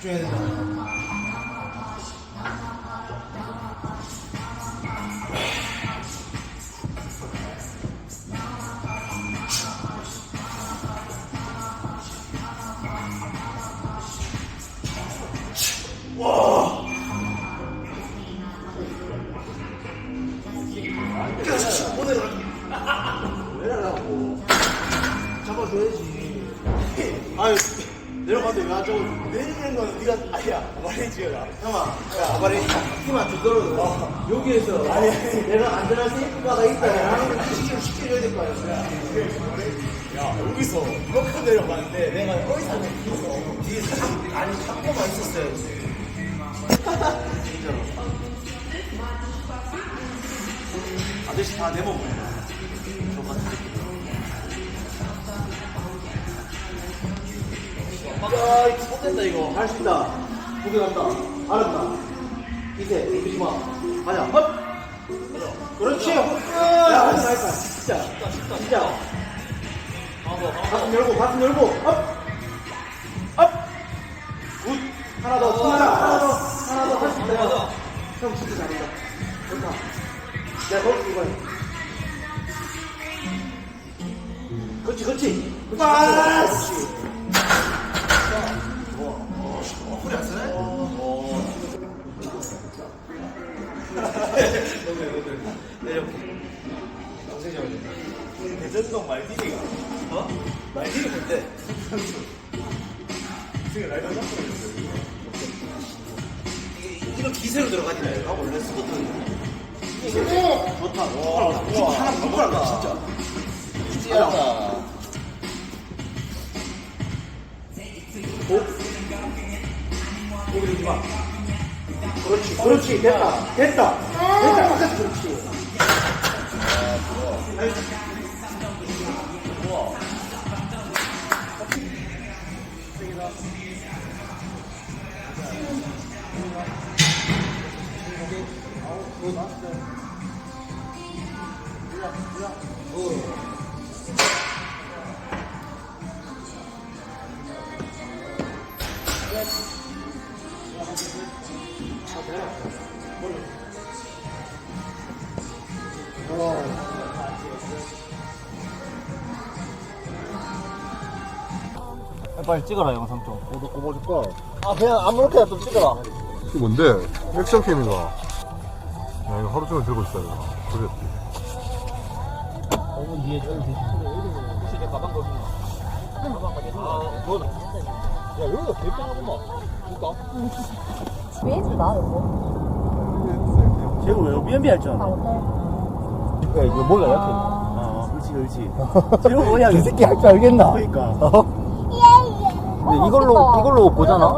집중해야 된다. 왜 나가고? 잡아줘야지. 아유, 내려가는데 왜 저거 내리는 건 네가 아니야. 아바레이지야. 형아, 야. 힘안 좀 떨어져. 여기에서. 아니, 아니, 내가 안전한 세이프바가 있다. 하는 걸 시키면 시켜줘야 될 거 아니야. 야, 여기서 이만큼 내려가는데 내가 어디서 뒤에서 뒤에서 잡- 아니, 잡고만 있었어야지. 진짜로. 아저씨 다 내보면 야, 이거 못된다, 이거. 할 수 있다. 고개 간다. 알았다. 이제, 이러지 마. 가자. 헛! 그렇지. 야, 하지 말까. 진짜. 진짜. 가슴 열고, 가슴 열고. 업! 업! 굿. 하나 더, 하나, 하나 더, 하나 더. 할 수 있다. 형, 진짜 잘한다. 좋다. 야, 거기 이거 해. 그렇지, 그렇지. 그렇지. 허리 안 쓰네? 대전동 말디리가 어? 말디리 뭔데? 지금 라이더 잡고 이게 이거 기세로 들어가지 말까 원래 이게 좋다 와 하나 바꿔라 진짜 찌하다. 그렇지 됐다. 됐다. 됐다. 바깥 그렇지 빨리 찍어라 영상 좀. 어디 꼽아줄까? 아 그냥 아무렇게나 좀 찍어라. 이거 뭔데? 액션 캠인가? 야, 이거 하루 종일 들고 있어야 되나? 그래. 어머 뒤에 저기 혹시 내 가방 거기 있나? 가방 있나? 아 그거다. 야 여기가 개빵하구만. 볼까? 왜지 나 이거? 쟤가 왜 BNB 할줄 아 아나? 어때? 야 이거 몰라 약해. 아 그렇지 그렇지 쟤가 뭐냐 이 새끼 할 줄 알겠나? 그러니까 어? 근데 이걸로 이걸로 보잖아.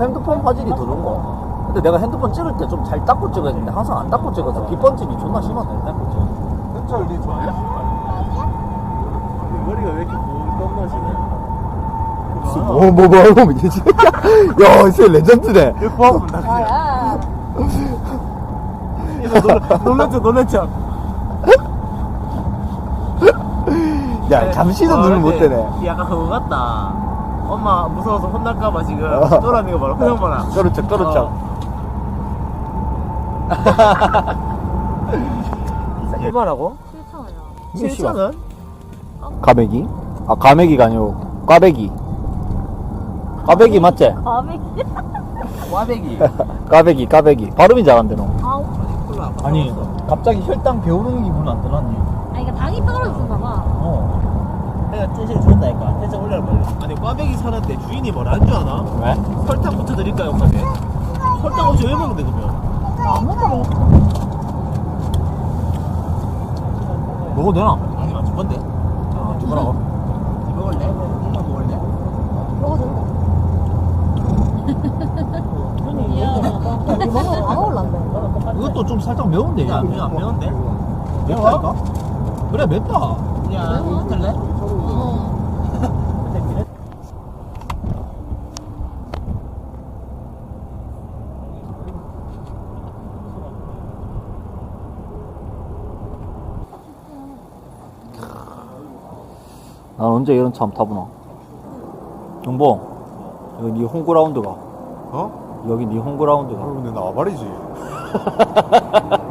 핸드폰 화질이 더 좋은 거. 근데 내가 핸드폰 찍을 때 좀 잘 닦고 찍어야 되는데 항상 안 닦고 찍어서 뒷번짐이 존나 심하네. 닦고 찍어. 현찰 니 좋아해? 머리가 왜 이렇게 뻔뻔하시네 뭐, 뭐, 뭐, 알고 있지? 야, 이 새끼 레전드네. 이거 나 아, 놀랐죠 놀랐죠 야, 잠시도 눈을 못 떼네. 약간 그거 같다 엄마 무서워서 혼날까봐 지금 어. 쫄아는 거 봐라 표정 봐라 떨어져, 떨어져. 얼마라고? 7천 원이야. 7천원? 가메기? 아 가메기가 아니고 꽈배기. 꽈배기 맞지? 감이. 와배기 까베기 까베기 발음이 잘안돼 너 아우. 아니 갑자기 혈당 배오르는 기분 안 들었니? 내가 텐션 죽었다니까 텐션 올려라 빨리 아니 꽈배기 사는데 주인이 뭘 안 줄 아나? 왜? 설탕 부터 드릴까요 꽈배? 설탕 없이 왜 먹는데 그러면? 아무나 먹어 먹어도 되나? 아니 맞을 건데 죽으라고 먹을래? 이거 먹을래? 먹어도 된다. 야, 이것도 좀 살짝 매운데 야안 매운데? 매워? 그래 맵다 야, 먹을래? 난 언제 이런 차 타보나 용봉 여기 네 홈그라운드가 어? 여기 네 홈그라운드가 아, 근데 나 아바리지.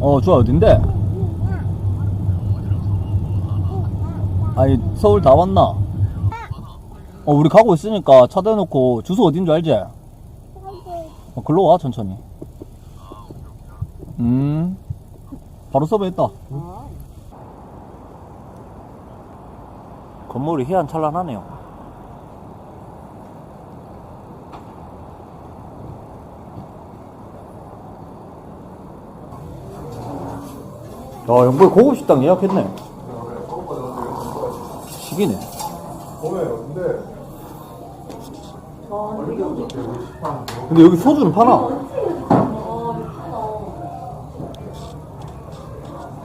어 좋아 어딘데? 아니 서울 다 왔나? 어 우리 가고 있으니까 차 대놓고 주소 어딘 줄 알지? 어 글로 와 천천히 음 바로 섭외했다. 건물이 희한찬란하네요. 야 영보이 고급 식당 예약했네. 근데 근데 여기 소주는 파나?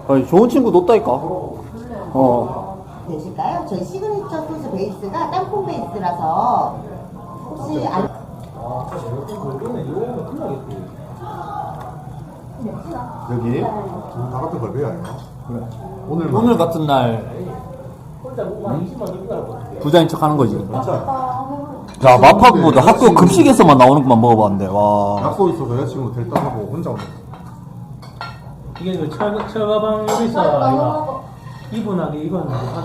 아니 좋은 친구 뒀다니까. 어. 되실까요? 저희 시그니처 소스 베이스가 땅콩 베이스라서 혹시 안 여기? 다 같은 걸배야 아니야? 그래. 오늘 오늘 같은 날. 부자인 척 하는 거지. 야 마파보다 학교 급식에서만 나오는 것만 먹어봤는데 와. 약속 있어서 여자친구 델타 하고 혼자 오네. 이게 그 철, 철가방 요리사 이거 이분하게 이건 애가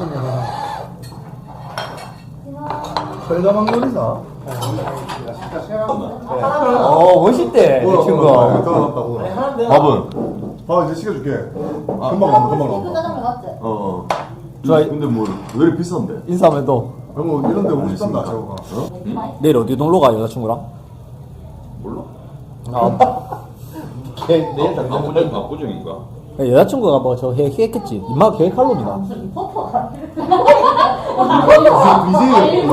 철가방 요리사. 어 멋있대 이 친구 들어갔다고. 밥은? 밥 이제 시켜줄게. 금방 나온다, 금방 나온다. 짜장면 맞지? 어, 어. 좋아. 근데 뭐, 왜 이렇게 비싼데? 인사하면도 형, 뭐 이런 데 오고 싶단다, 저거가. 내일 어디 놀러 가 여자친구랑? 몰라. 아, 압구정, 압구정인가? 야, 여자친구가 뭐 저 계획했겠지 임마 계획 할 놈이다 BJ.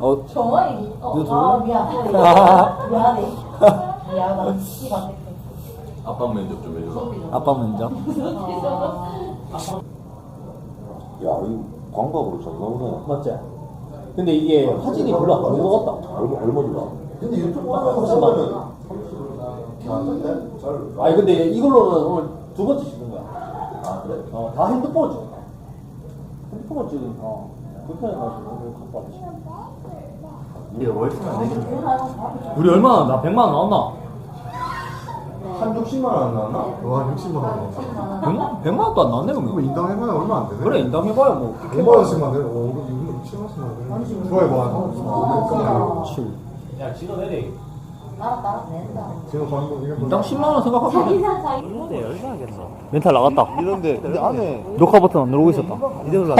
어 정원이 어, 누구? 아 미안 미안해 미안하다 씨발 압박 면접 좀 해줘. 아빠 먼저 야, 이 광박으로 잘 나오네. 맞지? 근데 이게 화질이 별로 안 좋은 것 같다 얼마, 얼마지가? 근데 유튜브 하면 아니 근데 이걸로는 오늘 두 번째 찍은 거야 아 그래? 어 다 핸드폰을 찍었다 핸드폰을 찍으니까 어, 불편해가지고 오늘 갖고 왔지 우리 얼마나 나 100만 원 나왔나? 한 60만 원안 나왔나? 와, 60만 원 나왔나? 100만? 100만 원도 안 나왔네 뭐 그러면 인당 해봐야 얼마 안 되네. 그래 인당해봐야 뭐 5만 원씩만 내. 오, 이거 7만 원씩만 내. 좋아해, 뭐. 칠. 야 지도 내려 알았다 알았다 낸다 지금 가는 거 이거 인당 10만 원 생각하면 멘탈 나갔다. 이런데 근데 안에 녹화 버튼 안 누르고 있었다. 이대로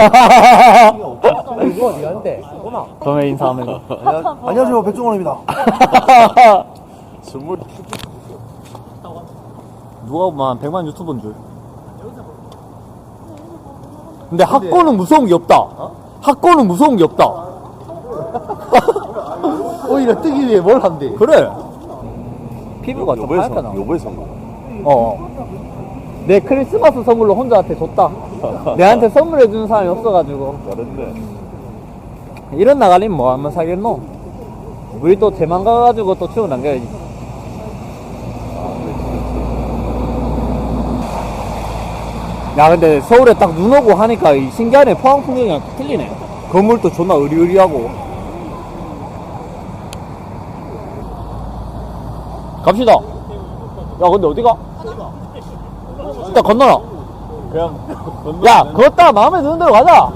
이거 어디 가는데? 전에 인사하면서 안녕하세요. 백종원입니다. 선물. 누가 보면 한 100만 유튜버인 줄. 근데 학고는 무서운 게 없다. 학고는 무서운 게 없다. 오히려 뜨기 위해 뭘 한대? 그래 피부가 좀 요번에 산 거. 어. 내 크리스마스 선물로 혼자한테 줬다 내한테 선물해 주는 사람이 없어가지고 잘했네. 이런 나가리면 뭐 한번 사겠노? 우리 또 대만 가가지고 또 추억 남겨야지. 야, 근데 서울에 딱 눈 오고 하니까 이 신기하네. 포항 풍경이랑 틀리네. 건물도 존나 으리으리하고. 갑시다. 야, 근데 어디가? 일단 건너라. 그냥. 야, 걷다 마음에 드는 대로 가자.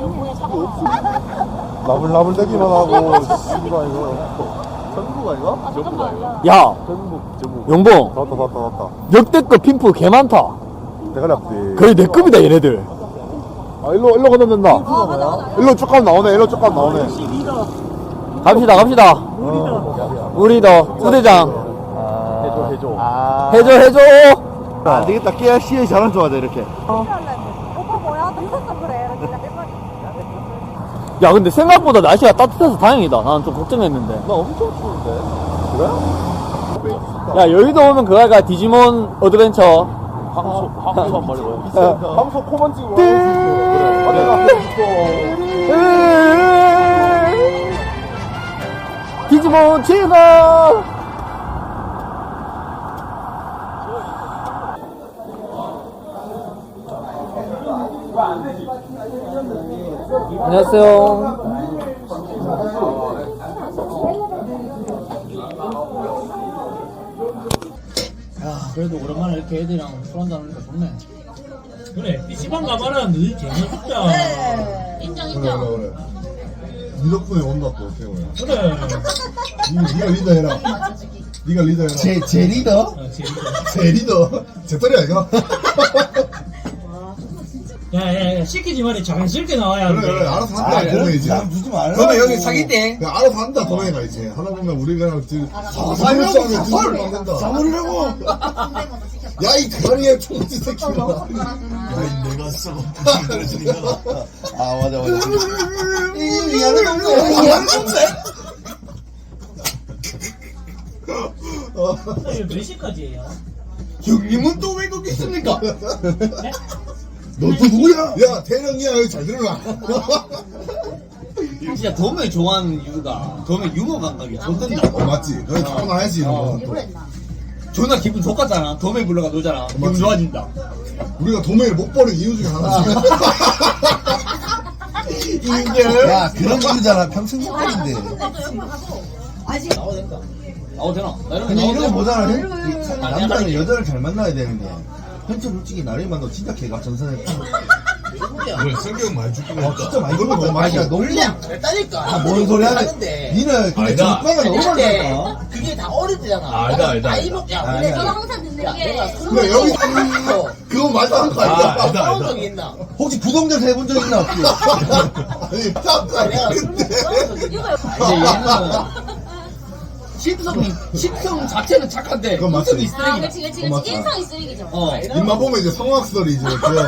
나불나불 대기만 하고 씨발 이거 전부가 이거? 야, 용봉. 나왔다 나왔다 나왔다 역대급 핀프 개 많다. 내가 잡지 거의 내 급이다 얘네들. 아 일로 일로 건너된다 일로 쭉 가면 나오네 일로 쭉 가면 나오네 갑시다 갑시다. 우리도 부대장 해줘 해줘 해줘 해줘. 안 되겠다. 깨야 씨의 잘한 줄 알아 이렇게. 오빠 뭐야? 너 있었어 그래. 이렇게 야 근데 생각보다 날씨가 따뜻해서 다행이다 나는 좀 걱정했는데 나 엄청 추운데. 그래? 야 여의도 오면 그거 할까 디지몬 어드벤처 황소, 황소 한 마리로. 어. 황소 코만 찍으면 그래. 디지몬 지나 안녕하세요. 야, 그래도 오랜만에 이렇게 애들이랑 술 한잔 하니까 좋네. 그래, PC방 가봐라. 늘 재밌다. 인정 그래, 인정. 그래, 그래. 니 덕분에 온다, 또, 태호야. 그래. 니, 니가 리더 해라. 니가 리더 해라. 제, 제 리더? 어, 재밌다. 제 리더. 제 딸이 아이가? 야, 야, 야, 시키지 말이 자연스럽게 나와야 그래, 그래. 알아서 한다, 도매 이제. 무지 말라. 도매 여기 사기 때. 알아서 한다, 도매가 이제. 하다 보면 우리가 그냥 지금. 사무하면 두줄 만든다. 사무리라고! 야, 이 대가리에 총지 새끼가. 야, 이 내가 썩어. 아, 맞아, 맞아. 이 미안해, 동생. 미안해, 동생. 이거 몇 시까지예요? 형님은 또 왜 거기 있습니까? 너 또 누구야? 야, 태령이야. 여기 잘 들어라. 진짜 돔을 좋아하는 이유가 돔의 유머 감각이 좋던다. 어, 맞지? 그래, 조금 해야지, 이런 거. 또. 존나 기분 좋겠잖아. 돔에 불러가 놀잖아. 기분 맞지? 좋아진다. 우리가 도매를 못 버린 이유 중에 하나지. 인정. 야 그런 이유잖아 평생 생활인데 나와도 된다. 나와도 되나? 나 이런 거 근데 나와도 이런 거 되나? 뭐잖아 아, 남자는 여자를 잘 만나야 되는데 현철 솔직히 나를 만나도 진짜 걔가 전선에 그래, 성격 많이 죽긴 어, 진짜 많이 거 너무 많이 야 너무 됐다니까. 아뭔 소리 하네 하는데. 니는 근데 아니다. 정가가 너무 많다니까 그게 다 어릴 때잖아. 알다, 알다, 나이 알다. 먹, 야, 아니야. 내가 저는 항상 듣는 야, 게 내가 근데 여기, 서 그거 말도 아, 아니야? 알다, 싸운 적이 있나? 혹시 부동산 해본 적 있나 없지? 아니, 딱, 내가 근데. 싸운 적이 있나? 이제 얘는 심성이, 심성 자체는 착한데, 그건 맞지. 인성이 아, 쓰레기다. 그치, 어, 맞다. 그치. 인성이 쓰레기죠. 어. 입만 보면 이제 성악설이 이제, 그,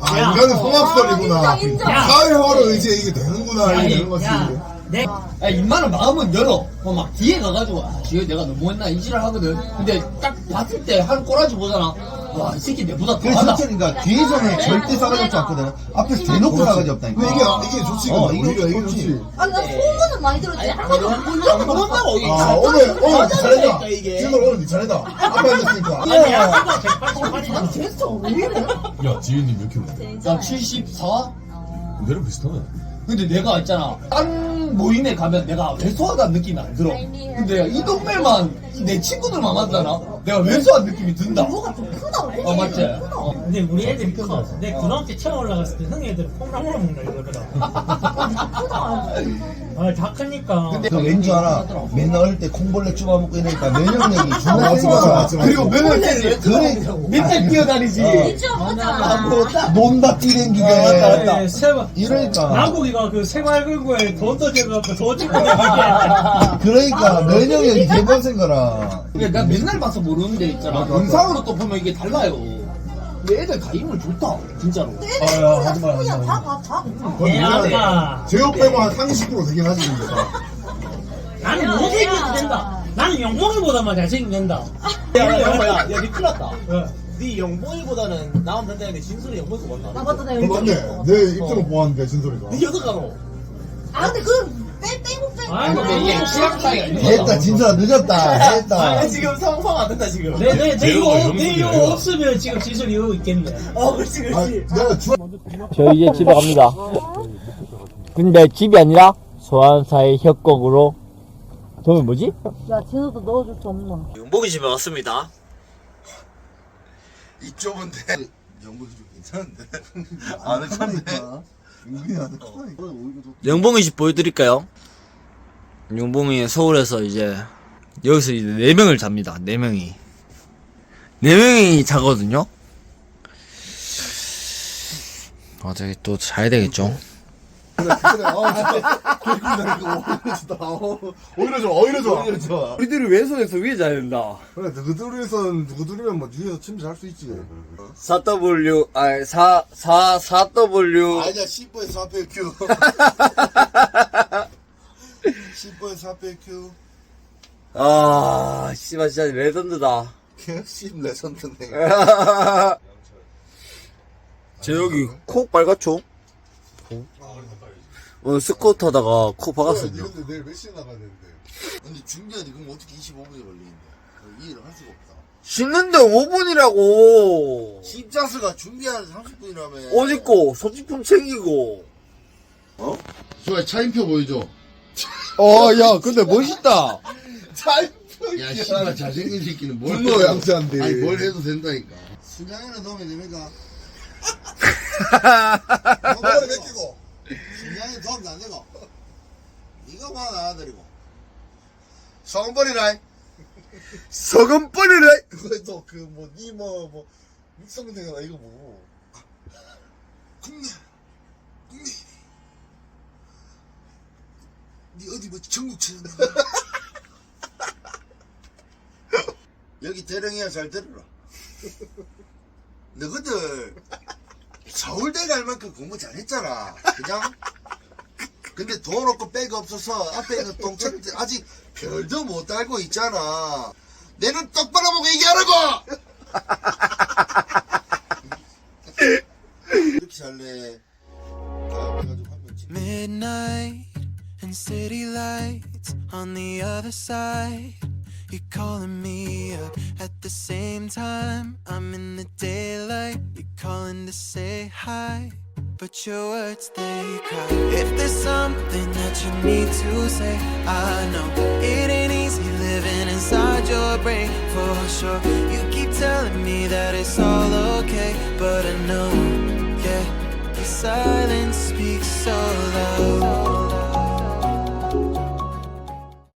아, 야. 인간은 성악설이구나. 아, 인정, 인정. 사회화로 이제 이게 되는구나, 이게 되는 거지. 야, 내, 야, 입만은 마음은 열어. 어, 막 뒤에 가가지고, 아, 지금 내가 너무했나? 이지랄 하거든. 근데 딱 봤을 때 한 꼬라지 보잖아. 와, 이 새끼 내보다 그래 더하다. 그러니까 뒤에서는 절대 싸가지 없지 않거든 앞에서 대놓고 싸가지 없다니까 근데 이게, 이게 좋지, 어. 이게 오히려 이게 좋지. 아니, 나 소문은 많이 들었지. 안 그런다고, 이게. 아, 오늘, 오늘 잘했다. 이게. 지금 오늘 니 잘했다. 아빠 앉았으니까. 아니, 188이잖아. 난 됐어. 왜 이래? 야, 지윤님 몇 킬로? 나 74? 내랑 비슷하네. 근데 내가 있잖아. 딴 모임에 가면 내가 왜소하다는 느낌이 안 들어. 근데 이 동네만 내 친구들만 만나나? 내가 왜소한 느낌이 든다. 뭐가 좀 크다. 어, 맞지? 어. 근데 우리 애들이 커. 내 고등학교 때 처음 올라갔을 때 형이 애들 콩나물 먹는다 이거더라. 아, 다 크니까. 그 왠지 알아 맨날 어릴 때 콩벌레 쭈어먹고 이러니까 면역력이 존나 맞지. 그리고 맨날 그래, 그래 맨날 뛰어다니지. 유치원 먹었잖아. 논다 뛰댕기게 네, 세발. 이러니까 남국이가 그 생활근고에 돈 떠져갖고 돈 찍고 내기게 그러니까 면역력이 개번생 거라 근데 나 맨날 봐서 모르는데 있잖아. 맞아, 맞아. 영상으로 또 보면 이게 달라요. 근데 애들 다 인물 좋다. 진짜로. 아 야 하지 마 하지 마 다 봐, 다. 거의 내 이제 아빠. 제어 빼고 한 30% 되긴 하지, 근데 다. 나는 못생겨도 된다. 나는 영봉이보다만 잘생기면 된다. 야, 야, 야, 야, 야, 니 큰일 났다. 어. 네 영봉이보다는 나만 된다는데 진솔이 영봉이가 나 맞나? 맞다, 나 그럼 여기. 맞네. 내 입장을 보았는데, 진솔이가. 니 여자가로. 아, 근데 그, 빼, 빼고. 아니, 근데 이게 취향 차이가 있는 됐다 진솔아 늦었다 됐다 아, 지금 상상 안 된다, 지금. 내, 내, 내 이거, 이런 내 분이야, 이거. 없으면 지금 지술이 이러고 있겠네. 어, 그렇지, 아, 그렇지. 내가 주, 저 이제 집에 갑니다. 근데 집이 아니라 소환사의 협곡으로. 저는 뭐지? 야, 진호도 넣어줄 수 없나? 용복이 집에 왔습니다. 이 좁은데. 영국이 좀 괜찮은데. 안 괜찮네. 영봉이 집 보여드릴까요? 영봉이 서울에서 이제 여기서 이제 네 명을 잡니다. 네 명이 네 명이 자거든요. 아 저기 또 자야 되겠죠? 그래 그래 아 진짜 개꿀이다 이거 오히려 좋다 어, 오히려 좋아 오히려 좋아 오히려 좋아 우리들이 왼손에서 위에 자야 된다. 그래 누구들이선 누구들이면 뭐 위에서 침대 잘수 있지 4W, 아니, 4, 4, 4W. 아니야 10번에 4배 큐 10번에 4배 큐. 아, 씨발, 진짜 레전드다. 10 레전드네. 제 여기 코 빨갛죠? 어, 스쿼트 하다가 코 박았습니다. 근데. 내일 몇 시에 나가야 되는데. 근데 준비하니 그럼 어떻게 25분이 걸리는데? 이해를 할 수가 없다. 씻는데 5분이라고! 십자수가 준비하는 30분이라며. 옷 입고, 소지품 챙기고. 좋아 차인표 보여줘 어, 야, 근데 멋있다. 차인표 야. 씨발 잘생긴 새끼는 뭘 분노 양자인데 아니 뭘 해도 된다니까. 순양이는 도움이 됩니까? 머리 벗기고. 순양이 도움이 안 되고. 이거만 나와드리고. 성벌이라 서금 뻔이래! 그래도 그뭐니뭐뭐 육성대가 이거 뭐 전국 찾았나 여기 대령이야 잘 들어라. 너희들 서울대 갈 만큼 공부 잘했잖아. 그냥 근데 돈 없고 백 없어서 앞에 있는 똥차들 아직 별도 못 달고 있잖아. 내눈 똑바로 보고 얘기하라고 and city lights on the other side. You're calling me up at the same time. I'm in the daylight. You're calling to say hi. But your words they cry. If there's something that you need to say, I know it ain't easy living inside your brain for sure. You keep telling me that it's all okay, but I know, yeah, your silence speaks so loud.